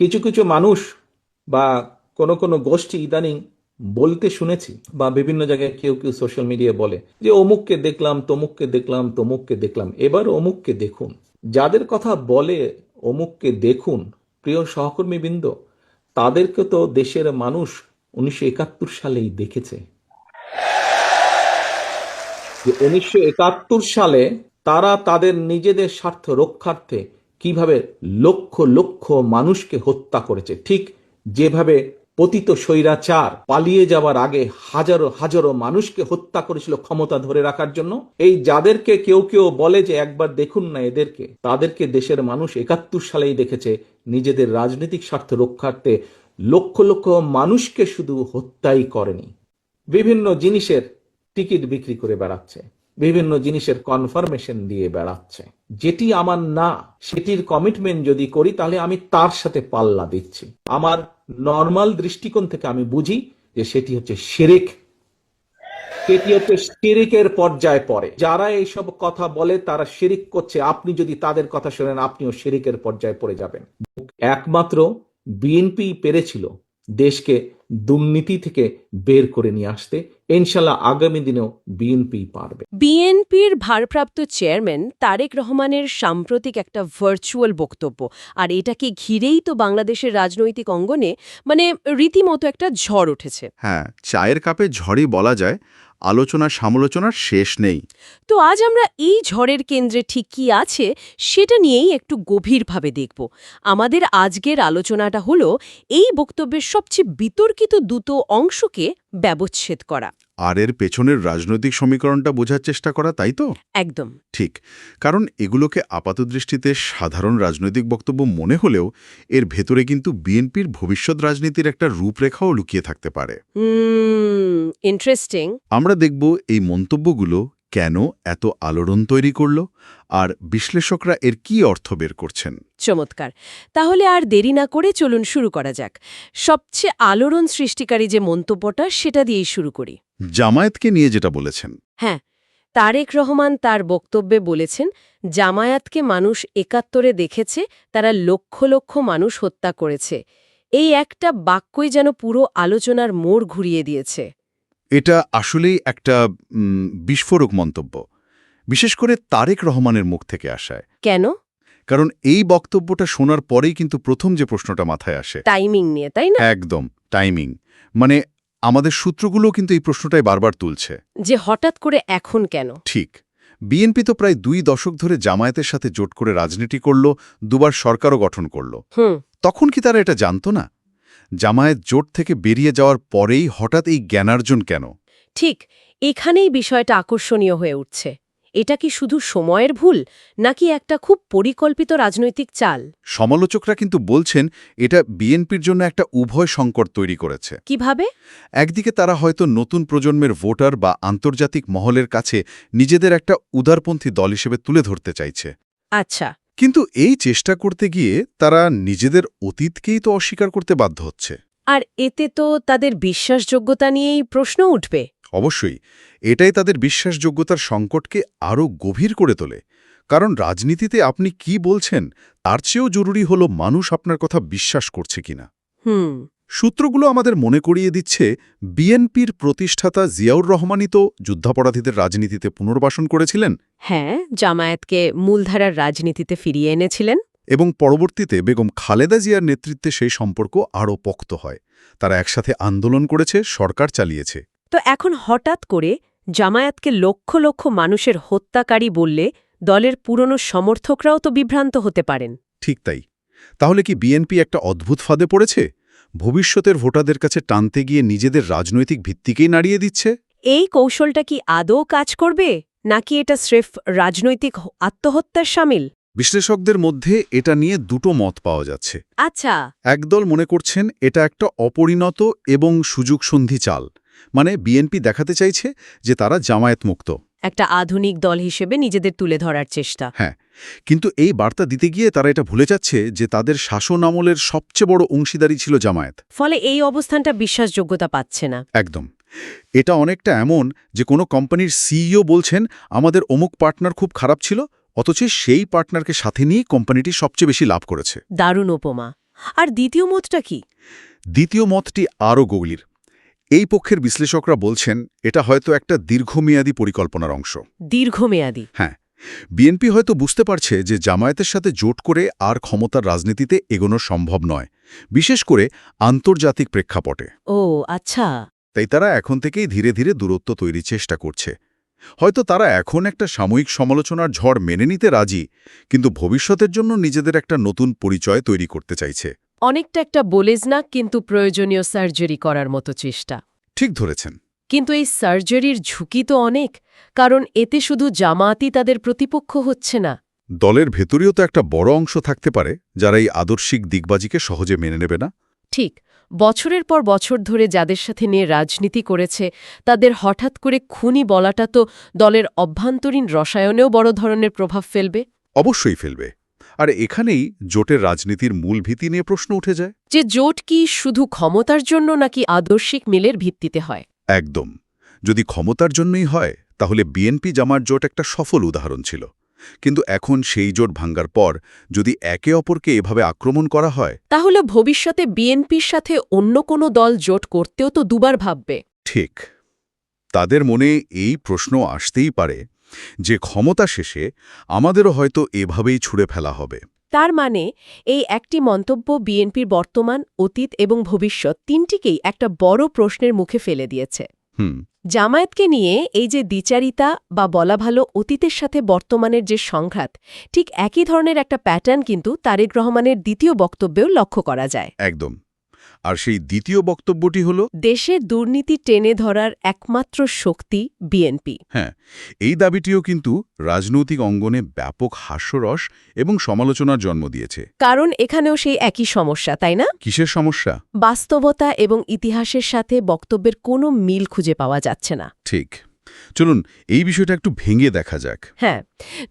কিছু কিছু মানুষ বা কোনো কোনো গোষ্ঠী ইদানিং বলতে শুনেছি বা বিভিন্ন জায়গায় কেউ কেউ সোশ্যাল মিডিয়া বলে যে, অমুককে দেখলাম, তমুককে দেখলাম তমুককে দেখলাম। এবার অমুককে দেখুন। যাদের কথা বলে অমুককে দেখুন, প্রিয় সহকর্মীবৃন্দ, তাদেরকে তো দেশের মানুষ উনিশশো একাত্তর সালেই দেখেছে। যে উনিশশো একাত্তর সালে তারা তাদের নিজেদের স্বার্থ রক্ষার্থে কীভাবে লক্ষ লক্ষ মানুষকে হত্যা করেছে, ঠিক যেভাবে পতিত স্বৈরাচার পালিয়ে যাওয়ার আগে হাজারো হাজারো মানুষকে হত্যা করেছিল ক্ষমতা ধরে রাখার জন্য। এই যাদেরকে কেউ কেউ বলে যে একবার দেখুন না এদেরকে, তাদেরকে দেশের মানুষ একাত্তর সালেই দেখেছে। নিজেদের রাজনৈতিক স্বার্থ রক্ষার্থে লক্ষ লক্ষ মানুষকে শুধু হত্যাই করেনি। বিভিন্ন জিনিসের টিকিট বিক্রি করে বেড়াচ্ছে। বিভিন্ন জিনিসের কনফার্মেশন দিয়ে বেড়াচ্ছে। যেটি আমার না, সেটির কমিটমেন্ট যদি করি, তাহলে আমি তার সাথে পাল্লা দিচ্ছি। আমার নর্মাল দৃষ্টিকোণ থেকে আমি বুঝি যে সেটি হচ্ছে শিরিক। সেটি হচ্ছে শিরিকের পর্যায়ে পড়ে। যারা এইসব কথা বলে, তারা শিরিক করছে। আপনি যদি তাদের কথা শোনেন, আপনিও শিরিকের পর্যায়ে পড়ে যাবেন। একমাত্র বিএনপি পেরেছিল দেশকে দুর্নীতি থেকে বের করে নিয়ে আসতে ইনশাল্লাহ আগামী দিনেও বিএনপি পারবে। বিএনপির ভারপ্রাপ্ত চেয়ারম্যান তারেক রহমানের সাম্প্রতিক একটা ভার্চুয়াল বক্তব্য আর এটাকে ঘিরেই তো বাংলাদেশের রাজনৈতিক অঙ্গনে মানে রীতিমতো একটা ঝড় উঠেছে? হ্যাঁ চায়ের কাপে ঝড়ই বলা যায় আলোচনা সমালোচনার শেষ নেই। তো আজ আমরা এই ঝড়ের কেন্দ্রে ঠিক কি আছে সেটা নিয়েই একটু গভীরভাবে দেখব। আমাদের আজকের আলোচনাটা হলো এই বক্তব্যের সবচেয়ে বিতর্কিত দুটো অংশকে ব্যবচ্ছেদ করা। আর এর পেছনের রাজনৈতিক সমীকরণটা বোঝার চেষ্টা করা তাই তো? একদম। ঠিক। কারণ এগুলোকে আপাতদৃষ্টিতে সাধারণ রাজনৈতিক বক্তব্য মনে হলেও এর ভেতরে কিন্তু বিএনপির ভবিষ্যৎ রাজনীতির একটা রূপরেখাও লুকিয়ে থাকতে পারে। ইন্টারেস্টিং আমরা দেখব এই মন্তব্যগুলো কেন এত আলোড়ন তৈরি করল? আর বিশ্লেষকরা এর কি অর্থ বের করছেন? চমৎকার। তাহলে আর দেরি না করে চলুন শুরু করা যাক। সবচেয়ে আলোড়ন সৃষ্টিকারী যে মন্তব্যটা সেটা দিয়েই শুরু করি। জামায়াতকে নিয়ে যেটা বলেছেন। হ্যাঁ তারেক রহমান তার বক্তব্যে বলেছেন জামায়াতকে মানুষ একাত্তরে দেখেছে তারা লক্ষ লক্ষ মানুষ হত্যা করেছে। এই একটা বাক্যই যেন পুরো আলোচনার মোড় ঘুরিয়ে দিয়েছে। এটা আসলেই একটা বিস্ফোরক মন্তব্য। বিশেষ করে তারেক রহমানের মুখ থেকে আসায়। কেন? কারণ এই বক্তব্যটা শোনার পরেই কিন্তু প্রথম যে প্রশ্নটা মাথায় আসে। টাইমিং নিয়ে তাই না? একদম টাইমিং। মানে আমাদের সূত্রগুলো কিন্তু এই প্রশ্নটাই বারবার তুলছে। যে হঠাৎ করে এখন কেন? ঠিক। বিএনপি তো প্রায় দুই দশক ধরে জামায়াতের সাথে জোট করে রাজনীতি করল দুবার সরকারও গঠন করল। তখন কি তারা এটা জানত না? জামায়াত জোট থেকে বেরিয়ে যাওয়ার পরেই হঠাৎ এই জ্ঞানার্জন কেন? ঠিক এখানেই বিষয়টা আকর্ষণীয় হয়ে উঠছে। এটা কি শুধু সময়ের ভুল নাকি একটা খুব পরিকল্পিত রাজনৈতিক চাল? সমালোচকরা কিন্তু বলছেন এটা বিএনপির জন্য একটা উভয় সংকট তৈরি করেছে। কীভাবে? একদিকে তারা হয়তো নতুন প্রজন্মের ভোটার বা আন্তর্জাতিক মহলের কাছে নিজেদের একটা উদারপন্থী দল হিসেবে তুলে ধরতে চাইছে। আচ্ছা কিন্তু এই চেষ্টা করতে গিয়ে তারা নিজেদের অতীতকেই তো অস্বীকার করতে বাধ্য হচ্ছে। আর এতে তো তাদের বিশ্বাসযোগ্যতা নিয়েই প্রশ্ন উঠবে। অবশ্যই এটাই তাদের বিশ্বাসযোগ্যতার সংকটকে আরও গভীর করে তোলে। কারণ রাজনীতিতে আপনি কি বলছেন তার চেয়েও জরুরি হল মানুষ আপনার কথা বিশ্বাস করছে কিনা। হুম। সূত্রগুলো আমাদের মনে করিয়ে দিচ্ছে বিএনপির প্রতিষ্ঠাতা জিয়াউর রহমানই তো যুদ্ধাপরাধীদের রাজনীতিতে পুনর্বাসন করেছিলেন। হ্যাঁ জামায়াতকে মূলধারার রাজনীতিতে ফিরিয়ে এনেছিলেন। এবং পরবর্তীতে বেগম খালেদা জিয়ার নেতৃত্বে সেই সম্পর্ক আরও পোক্ত হয়। তারা একসাথে আন্দোলন করেছে সরকার চালিয়েছে। তো এখন হঠাৎ করে জামায়াতকে লক্ষ লক্ষ মানুষের হত্যাকারী বললে দলের পুরনো সমর্থকরাও তো বিভ্রান্ত হতে পারেন। ঠিক তাই। তাহলে কি বিএনপি একটা অদ্ভুত ফাঁদে পড়েছে? ভবিষ্যতের ভোটারদের কাছে টানতে গিয়ে নিজেদের রাজনৈতিক ভিত্তিকেই নাড়িয়ে দিচ্ছে? এই কৌশলটা কি আদৌ কাজ করবে? নাকি এটা স্রেফ রাজনৈতিক আত্মহত্যার সামিল? বিশ্লেষকদের মধ্যে এটা নিয়ে দুটো মত পাওয়া যাচ্ছে। আচ্ছা। একদল মনে করছেন এটা একটা অপরিণত এবং সুযোগসন্ধি চাল। মানে বিএনপি দেখাতে চাইছে যে তারা জামায়াত মুক্ত একটা আধুনিক দল হিসেবে নিজেদের তুলে ধরার চেষ্টা। হ্যাঁ কিন্তু এই বার্তা দিতে গিয়ে তারা এটা ভুলে যাচ্ছে যে তাদের শাসন আমলের সবচেয়ে বড় অংশীদারি ছিল জামায়াত। ফলে এই অবস্থানটা বিশ্বাসযোগ্যতা পাচ্ছে না। একদম। এটা অনেকটা এমন যে কোনো কোম্পানির সিইও বলছেন আমাদের অমুক পার্টনার খুব খারাপ ছিল অথচ সেই পার্টনারকে সাথে নিয়ে কোম্পানিটি সবচেয়ে বেশি লাভ করেছে। দারুণ উপমা। আর দ্বিতীয় মতটা কি? দ্বিতীয় মতটি আরও গভীর। এই পক্ষের বিশ্লেষকরা বলছেন এটা হয়তো একটা দীর্ঘমেয়াদী পরিকল্পনার অংশ। দীর্ঘমেয়াদী। হ্যাঁ। বিএনপি হয়তো বুঝতে পারছে যে জামায়াতের সাথে জোট করে আর ক্ষমতার রাজনীতিতে এগোনো সম্ভব নয় বিশেষ করে আন্তর্জাতিক প্রেক্ষাপটে। ও আচ্ছা। তাই তারা এখন থেকেই ধীরে ধীরে দূরত্ব তৈরি চেষ্টা করছে। হয়তো তারা এখন একটা সাময়িক সমালোচনার ঝড় মেনে নিতে রাজি কিন্তু ভবিষ্যতের জন্য নিজেদের একটা নতুন পরিচয় তৈরি করতে চাইছে। অনেকটা একটা বলেজ না কিন্তু প্রয়োজনীয় সার্জারি করার মতো চেষ্টা। ঠিক ধরেছেন। কিন্তু এই সার্জারির ঝুঁকি তো অনেক কারণ এতে শুধু জামায়াতই তাদের প্রতিপক্ষ হচ্ছে না। দলের ভেতরেও তো একটা বড় অংশ থাকতে পারে যারা এই আদর্শিক দিগবাজিকে সহজে মেনে নেবে না। ঠিক বছরের পর বছর ধরে যাদের সাথে নিয়ে রাজনীতি করেছে তাদের হঠাৎ করে খুনি বলাটা তো দলের অভ্যন্তরীণ রসায়নেও বড় ধরনের প্রভাব ফেলবে। অবশ্যই ফেলবে। আর এখানেই জোটের রাজনীতির মূল ভীতি নিয়ে প্রশ্ন উঠে যায়। যে জোট কি শুধু ক্ষমতার জন্য নাকি আদর্শিক মিলের ভিত্তিতে হয়? একদম। যদি ক্ষমতার জন্যই হয় তাহলে বিএনপি জামার জোট একটা সফল উদাহরণ ছিল। কিন্তু এখন সেই জোট ভাঙ্গার পর যদি একে অপরকে এভাবে আক্রমণ করা হয় তাহলে ভবিষ্যতে বিএনপির সাথে অন্য কোনো দল জোট করতেও তো দুবার ভাববে। ঠিক। তাদের মনে এই প্রশ্ন আসতেই পারে যে ক্ষমতা শেষে আমাদেরও হয়তো এভাবেই ছুঁড়ে ফেলা হবে। তার মানে এই একটি মন্তব্য বিএনপির বর্তমান অতীত এবং ভবিষ্যৎ তিনটিকেই একটা বড় প্রশ্নের মুখে ফেলে দিয়েছে। হুম। জামায়াতকে নিয়ে এই যে দ্বিচারিতা বা বলা ভালো অতীতের সাথে বর্তমানের যে সংঘাত ঠিক একই ধরনের একটা প্যাটার্ন কিন্তু তারেক রহমানের দ্বিতীয় বক্তব্যেও লক্ষ্য করা যায়। একদম। আর সেই দ্বিতীয় বক্তব্যটি হল দেশে দুর্নীতি টেনে ধরার একমাত্র শক্তি বিএনপি। হ্যাঁ এই দাবিটিও কিন্তু রাজনৈতিক অঙ্গনে ব্যাপক হাস্যরস এবং সমালোচনার জন্ম দিয়েছে। কারণ এখানেও সেই একই সমস্যা তাই না? কিসের সমস্যা? বাস্তবতা এবং ইতিহাসের সাথে বক্তব্যের কোনো মিল খুঁজে পাওয়া যাচ্ছে না। ঠিক। চলুন এই বিষয়টা একটু ভেঙে দেখা যাক। হ্যাঁ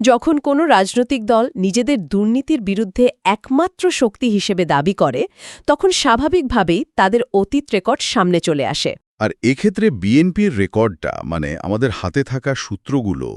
যখন কোনো রাজনৈতিক দল নিজেদের দুর্নীতির বিরুদ্ধে একমাত্র শক্তি হিসেবে দাবি করে তখন স্বাভাবিকভাবেই তাদের অতীত রেকর্ড সামনে চলে আসে। আর এক্ষেত্রে বিএনপির রেকর্ডটা মানে আমাদের হাতে থাকা সূত্রগুলো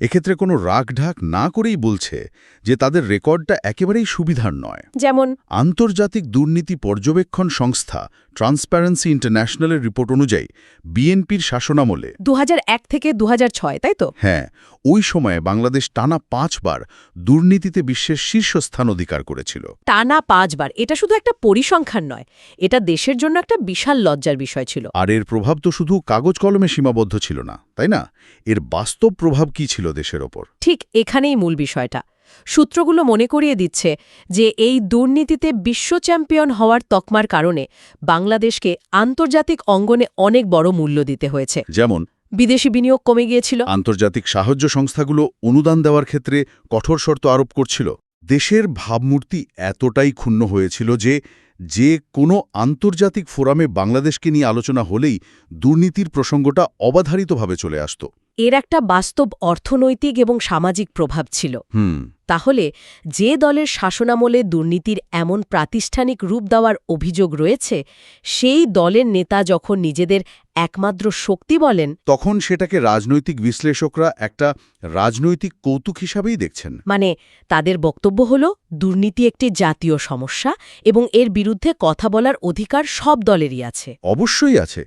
এক্ষেত্রে কোনো রাগঢাক না করেই বলছে যে তাদের রেকর্ডটা একেবারেই সুবিধার নয়। যেমন আন্তর্জাতিক দুর্নীতি পর্যবেক্ষণ সংস্থা ট্রান্সপারেন্সি ইন্টারন্যাশনালের রিপোর্ট অনুযায়ী বিএনপির শাসনামলে দু হাজার এক থেকে দুহাজার ছয় তাই তো? হ্যাঁ ওই সময়ে বাংলাদেশ টানা পাঁচবার দুর্নীতিতে বিশ্বের শীর্ষস্থান অধিকার করেছিল। টানা পাঁচবার এটা শুধু একটা পরিসংখ্যান নয় এটা দেশের জন্য একটা বিশাল লজ্জার বিষয় ছিল। আর এর প্রভাব তো শুধু কাগজ কলমে সীমাবদ্ধ ছিল না তাই না? এর বাস্তব প্রভাব কি ছিল দেশের ওপর? ঠিক এখানেই মূল বিষয়টা। সূত্রগুলো মনে করিয়ে দিচ্ছে যে এই দুর্নীতিতে বিশ্ব চ্যাম্পিয়ন হওয়ার তকমার কারণে বাংলাদেশকে আন্তর্জাতিক অঙ্গনে অনেক বড় মূল্য দিতে হয়েছে। যেমন বিদেশি বিনিয়োগ কমে গিয়েছিল। আন্তর্জাতিক সাহায্য সংস্থাগুলো অনুদান দেওয়ার ক্ষেত্রে কঠোর শর্ত আরোপ করছিল। দেশের ভাবমূর্তি এতটাই ক্ষুণ্ণ হয়েছিল যে যে কোনো আন্তর্জাতিক ফোরামে বাংলাদেশকে নিয়ে আলোচনা হলেই দুর্নীতির প্রসঙ্গটা অবাধারিতভাবে চলে আসত। এর একটা বাস্তব অর্থনৈতিক এবং সামাজিক প্রভাব ছিল। হুম। তাহলে যে দলের শাসনামলে দুর্নীতির এমন প্রাতিষ্ঠানিক রূপ দেওয়ার অভিযোগ রয়েছে সেই দলের নেতা যখন নিজেদের একমাত্র শক্তি বলেন তখন সেটাকে রাজনৈতিক বিশ্লেষকরা একটা রাজনৈতিক কৌতুক হিসাবেই দেখছেন। মানে তাদের বক্তব্য হল দুর্নীতি একটি জাতীয় সমস্যা এবং এর বিরুদ্ধে কথা বলার অধিকার সব দলেরই আছে। অবশ্যই আছে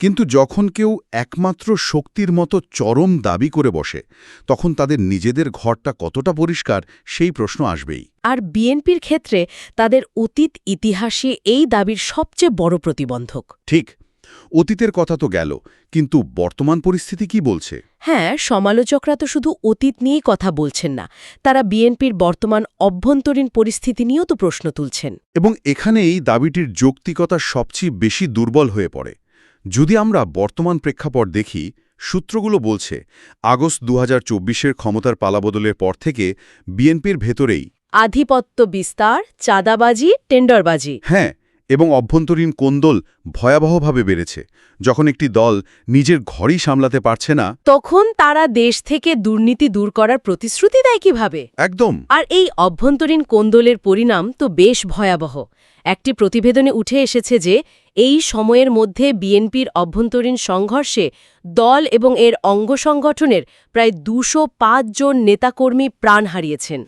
কিন্তু যখন কেউ একমাত্র শক্তির মতো চরম দাবি করে বসে তখন তাদের নিজেদের ঘরটা কতটা পরিষ্কার সেই প্রশ্ন আসবেই। আর বিএনপির ক্ষেত্রে তাদের অতীত ইতিহাসে এই দাবির সবচেয়ে বড় প্রতিবন্ধক। ঠিক অতীতের কথা তো গেল কিন্তু বর্তমান পরিস্থিতি কি বলছে? হ্যাঁ সমালোচকরা তো শুধু অতীত নিয়েই কথা বলছেন না তারা বিএনপির বর্তমান অভ্যন্তরীণ পরিস্থিতি নিয়েও তো প্রশ্ন তুলছেন। এবং এখানে এই দাবিটির যৌক্তিকতা সবচেয়ে বেশি দুর্বল হয়ে পড়ে। যদি আমরা বর্তমান প্রেক্ষাপট দেখি সূত্রগুলো বলছে আগস্ট দু হাজার ক্ষমতার পালাবদলের পর থেকে বিএনপির ভেতরেই আধিপত্য বিস্তার চাঁদাবাজি টেন্ডারবাজি। হ্যাঁ এবং অভ্যন্তরীণ কোন্দল ভয়াবহভাবে বেড়েছে যখন একটি দল নিজের ঘরই সামলাতে পারছে না। তখন তারা দেশ থেকে দুর্নীতি দূর করার প্রতিশ্রুতি দেয় কীভাবে? একদম। আর এই অভ্যন্তরীণ কোন্দলের পরিণাম তো বেশ ভয়াবহ। একটি প্রতিবেদনে উঠে এসেছে যে এই সময়ের মধ্যে বিএনপির অভ্যন্তরীণ সংঘর্ষে দল এবং এর অঙ্গ সংগঠনের প্রায় দুশো জন নেতাকর্মী প্রাণ হারিয়েছেন।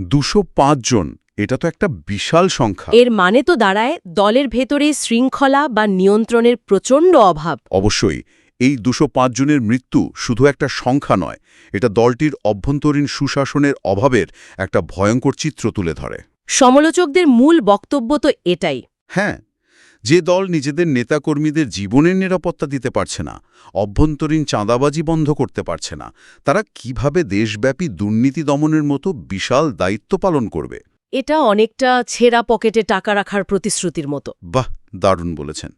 দুশো জন? এটা তো একটা বিশাল সংখ্যা। এর মানে তো দাঁড়ায় দলের ভেতরে শৃঙ্খলা বা নিয়ন্ত্রণের প্রচণ্ড অভাব। অবশ্যই এই দুশো জনের মৃত্যু শুধু একটা সংখ্যা নয় এটা দলটির অভ্যন্তরীণ সুশাসনের অভাবের একটা ভয়ঙ্কর চিত্র তুলে ধরে। সমালোচকদের মূল বক্তব্য তো এটাই। হ্যাঁ যে দল নিজেদের নেতাকর্মীদের জীবনের নিরাপত্তা দিতে পারছে না অভ্যন্তরীণ চাঁদাবাজি বন্ধ করতে পারছে না তারা কীভাবে দেশব্যাপী দুর্নীতি দমনের মতো বিশাল দায়িত্ব পালন করবে? এটা অনেকটা ছেঁড়া পকেটে টাকা রাখার প্রতিশ্রুতির মতো। বাহ দারুণ বলেছেন।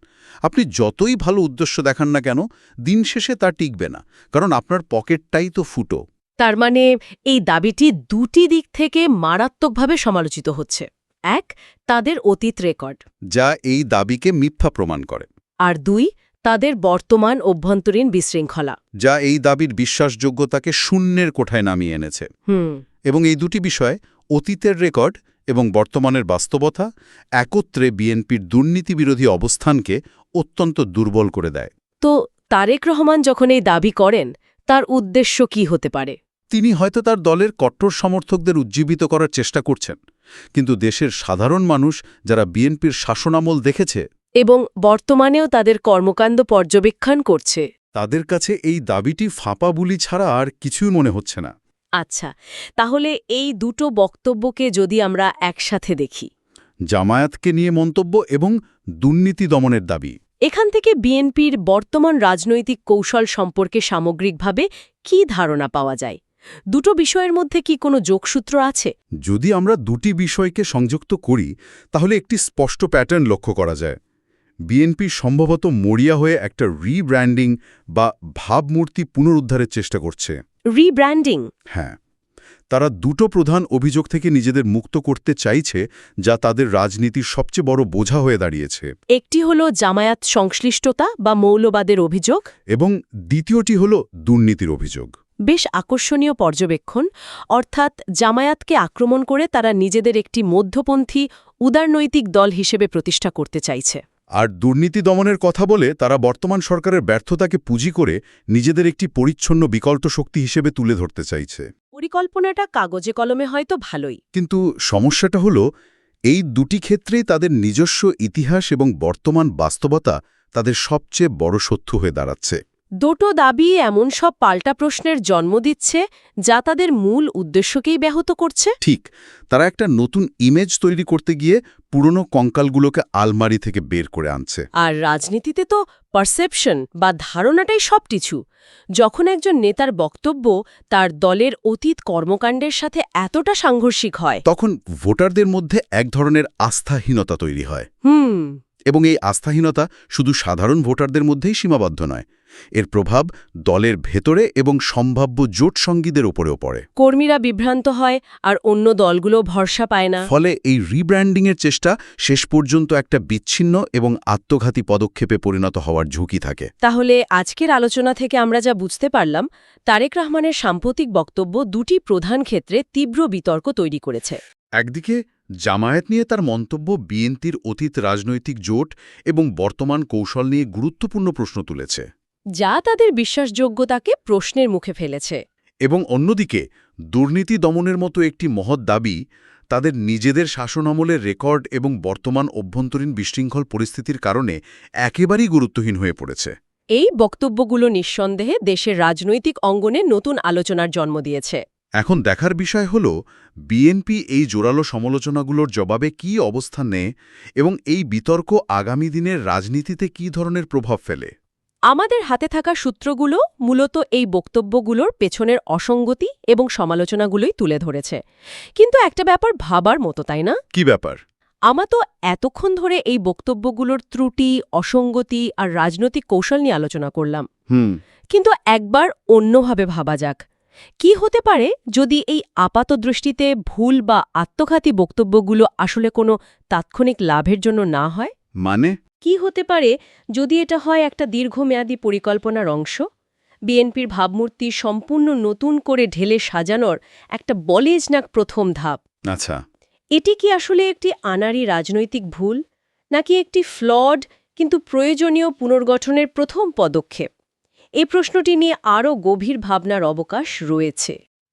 আপনি যতই ভালো উদ্দেশ্য দেখান না কেন দিন শেষে তা টিকবে না কারণ আপনার পকেটটাই তো ফুটো। তার মানে এই দাবিটি দুটি দিক থেকে মারাত্মকভাবে সমালোচিত হচ্ছে। এক তাদের অতীত রেকর্ড। যা এই দাবিকে মিথ্যা প্রমাণ করে। আর দুই তাদের বর্তমান অভ্যন্তরীণ বিশৃঙ্খলা। যা এই দাবির বিশ্বাসযোগ্যতাকে শূন্যের কোঠায় নামিয়ে এনেছে। হুম। এবং এই দুটি বিষয় অতীতের রেকর্ড এবং বর্তমানের বাস্তবতা একত্রে বিএনপির দুর্নীতিবিরোধী অবস্থানকে অত্যন্ত দুর্বল করে দেয়। তো তারেক রহমান যখন এই দাবি করেন তার উদ্দেশ্য কি হতে পারে? তিনি হয়তো তার দলের কট্টর সমর্থকদের উজ্জীবিত করার চেষ্টা করছেন কিন্তু দেশের সাধারণ মানুষ যারা বিএনপির শাসনামল দেখেছে এবং বর্তমানেও তাদের কর্মকাণ্ড পর্যবেক্ষণ করছে। তাদের কাছে এই দাবিটি ফাঁপা বুলি ছাড়া আর কিছুই মনে হচ্ছে না। আচ্ছা তাহলে এই দুটো বক্তব্যকে যদি আমরা একসাথে দেখি। জামায়াতকে নিয়ে মন্তব্য এবং দুর্নীতি দমনের দাবি। এখান থেকে বিএনপির বর্তমান রাজনৈতিক কৌশল সম্পর্কে সামগ্রিকভাবে কি ধারণা পাওয়া যায়? দুটো বিষয়ের মধ্যে কি কোনো যোগসূত্র আছে? যদি আমরা দুটি বিষয়কে সংযুক্ত করি তাহলে একটি স্পষ্ট প্যাটার্ন লক্ষ্য করা যায়। বিএনপি সম্ভবত মরিয়া হয়ে একটা রিব্র্যান্ডিং বা ভাবমূর্তি পুনরুদ্ধারের চেষ্টা করছে। রিব্র্যান্ডিং হ্যাঁ। তারা দুটো প্রধান অভিযোগ থেকে নিজেদের মুক্ত করতে চাইছে যা তাদের রাজনীতির সবচেয়ে বড় বোঝা হয়ে দাঁড়িয়েছে। একটি হল জামায়াত সংশ্লিষ্টতা বা মৌলবাদের অভিযোগ। এবং দ্বিতীয়টি হল দুর্নীতির অভিযোগ। বেশ আকর্ষণীয় পর্যবেক্ষণ অর্থাৎ জামায়াতকে আক্রমণ করে তারা নিজেদের একটি মধ্যপন্থী উদারনৈতিক দল হিসেবে প্রতিষ্ঠা করতে চাইছে। আর দুর্নীতি দমনের কথা বলে তারা বর্তমান সরকারের ব্যর্থতাকে পুঁজি করে নিজেদের একটি পরিচ্ছন্ন বিকল্প শক্তি হিসেবে তুলে ধরতে চাইছে। পরিকল্পনাটা কাগজে কলমে হয়তো ভালোই। কিন্তু সমস্যাটা হল এই দুটি ক্ষেত্রেই তাদের নিজস্ব ইতিহাস এবং বর্তমান বাস্তবতা তাদের সবচেয়ে বড় শত্রু হয়ে দাঁড়াচ্ছে। দুটো দাবি এমন সব পাল্টা প্রশ্নের জন্ম দিচ্ছে যা তাদের মূল উদ্দেশ্যকেই ব্যাহত করছে। ঠিক তারা একটা নতুন ইমেজ তৈরি করতে গিয়ে পুরনো কঙ্কালগুলোকে আলমারি থেকে বের করে আনছে। আর রাজনীতিতে তো পারসেপশন বা ধারণাটাই সবকিছু যখন একজন নেতার বক্তব্য তার দলের অতীত কর্মকাণ্ডের সাথে এতটা সাংঘর্ষিক হয়। তখন ভোটারদের মধ্যে এক ধরনের আস্থাহীনতা তৈরি হয়। হুম। এবং এই আস্থাহীনতা শুধু সাধারণ ভোটারদের মধ্যেই সীমাবদ্ধ নয় এর প্রভাব দলের ভেতরে এবং সম্ভাব্য জোট সঙ্গীদের ওপরেও পড়ে। কর্মীরা বিভ্রান্ত হয় আর অন্য দলগুলো ভরসা পায় না। ফলে এই রিব্র্যান্ডিংয়ের চেষ্টা শেষ পর্যন্ত একটা বিচ্ছিন্ন এবং আত্মঘাতী পদক্ষেপে পরিণত হওয়ার ঝুঁকি থাকে। তাহলে আজকের আলোচনা থেকে আমরা যা বুঝতে পারলাম তারেক রহমানের সাম্প্রতিক বক্তব্য দুটি প্রধান ক্ষেত্রে তীব্র বিতর্ক তৈরি করেছে। একদিকে জামায়াত নিয়ে তার মন্তব্য বিএনপির অতীত রাজনৈতিক জোট এবং বর্তমান কৌশল নিয়ে গুরুত্বপূর্ণ প্রশ্ন তুলেছে। যা তাদের বিশ্বাসযোগ্যতাকে প্রশ্নের মুখে ফেলেছে। এবং অন্যদিকে দুর্নীতি দমনের মতো একটি মহৎ দাবি তাদের নিজেদের শাসন শাসনামলের রেকর্ড এবং বর্তমান অভ্যন্তরীণ বিশৃঙ্খল পরিস্থিতির কারণে একেবারেই গুরুত্বহীন হয়ে পড়েছে। এই বক্তব্যগুলো নিঃসন্দেহে দেশের রাজনৈতিক অঙ্গনে নতুন আলোচনার জন্ম দিয়েছে। এখন দেখার বিষয় হল বিএনপি এই জোরালো সমালোচনাগুলোর জবাবে কী অবস্থান নেয় এবং এই বিতর্ক আগামী দিনের রাজনীতিতে কী ধরনের প্রভাব ফেলে? আমাদের হাতে থাকা সূত্রগুলো মূলত এই বক্তব্যগুলোর পেছনের অসঙ্গতি এবং সমালোচনাগুলোই তুলে ধরেছে। কিন্তু একটা ব্যাপার ভাবার মতো তাই না? কি ব্যাপার? আমা তো এতক্ষণ ধরে এই বক্তব্যগুলোর ত্রুটি অসঙ্গতি আর রাজনৈতিক কৌশল নিয়ে আলোচনা করলাম। হুম। কিন্তু একবার অন্যভাবে ভাবা যাক। কি হতে পারে যদি এই আপাত দৃষ্টিতে ভুল বা আত্মঘাতী বক্তব্যগুলো আসলে কোনো তাৎক্ষণিক লাভের জন্য না হয়? মানে? কি হতে পারে যদি এটা হয় একটা দীর্ঘমেয়াদী পরিকল্পনার অংশ? বিএনপির ভাবমূর্তি সম্পূর্ণ নতুন করে ঢেলে সাজানোর একটা বলেজ নাক প্রথম ধাপ। আচ্ছা। এটি কি আসলে একটি আনারি রাজনৈতিক ভুল নাকি একটি ফ্লড কিন্তু প্রয়োজনীয় পুনর্গঠনের প্রথম পদক্ষেপ? এই প্রশ্নটি নিয়ে আরও গভীর ভাবনার অবকাশ রয়েছে।